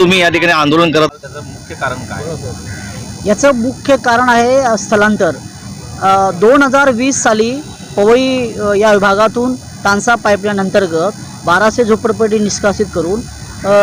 तुम्ही या ठिकाणी आंदोलन करत त्याचं मुख्य कारण काय? याचं मुख्य कारण आहे स्थलांतर. दोन हजार वीस साली पवई या विभागातून तानसा पाईपलाईन अंतर्गत बाराशे झोपडपट्टी निष्कासित करून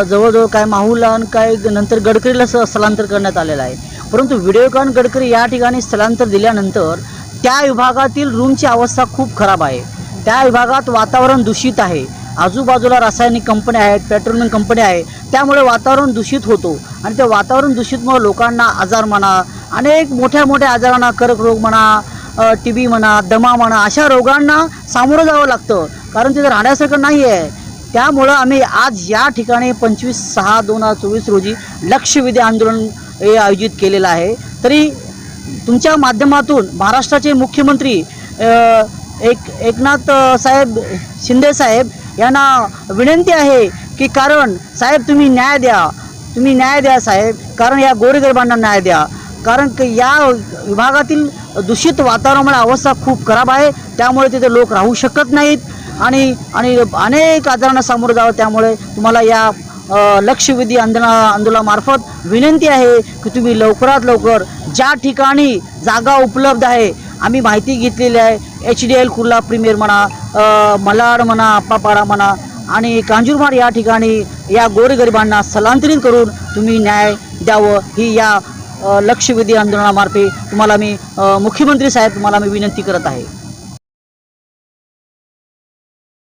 जवळजवळ काय माहूल आणि काय नंतर गडकरीला स्थलांतर करण्यात आलेलं आहे. परंतु व्हिडिओकॉन गडकरी या ठिकाणी स्थलांतर दिल्यानंतर त्या विभागातील रूमची अवस्था खूप खराब आहे. त्या विभागात वातावरण दूषित आहे. आजूबाजूला रासायनिक कंपन्या आहेत पेट्रोलियम कंपन्या आहे त्यामुळे वातावरण दूषित होतो. आणि त्या वातावरण दूषितमुळे लोकांना आजार म्हणा अनेक मोठ्या मोठ्या आजारांना कर्करोग म्हणा टी बी म्हणा दमा म्हणा अशा रोगांना सामोरं जावं लागतं. कारण तिथं राहण्यासारखं नाही आहे त्यामुळं आम्ही आज या ठिकाणी पंचवीस सहा दोन हजार चोवीस रोजी लक्षवेधी आंदोलन हे आयोजित केलेलं आहे. तरी तुमच्या माध्यमातून महाराष्ट्राचे मुख्यमंत्री एक एकनाथ साहेब शिंदे साहेब यांना विनंती आहे की कारण साहेब तुम्ही न्याय द्या. तुम्ही न्याय द्या साहेब. कारण या गोरगरिबांना न्याय द्या. कारण की या विभागातील दूषित वातावरणामुळे अवस्था खूप खराब आहे. त्यामुळे तिथे लोक राहू शकत नाहीत. आणि आणि अनेक आजारांना सामोरं जावं. त्यामुळे तुम्हाला या अ, लक्षवेधी आंदोलना आंदोलनामार्फत विनंती आहे की तुम्ही लवकरात लवकर ज्या ठिकाणी जागा उपलब्ध आहे आम्ही माहिती घेतलेली आहे. H D L Kurla premier म्हणा मलाड म्हणा अप्पापाडा म्हणा आणि कांजूरमार या ठिकाणी या गोरगरिबांना स्थलांतरित करून तुम्ही न्याय द्यावं. ही या लक्षवेधी आंदोलनामार्फे तुम्हाला मी मुख्यमंत्री साहेब तुम्हाला मी विनंती करत आहे.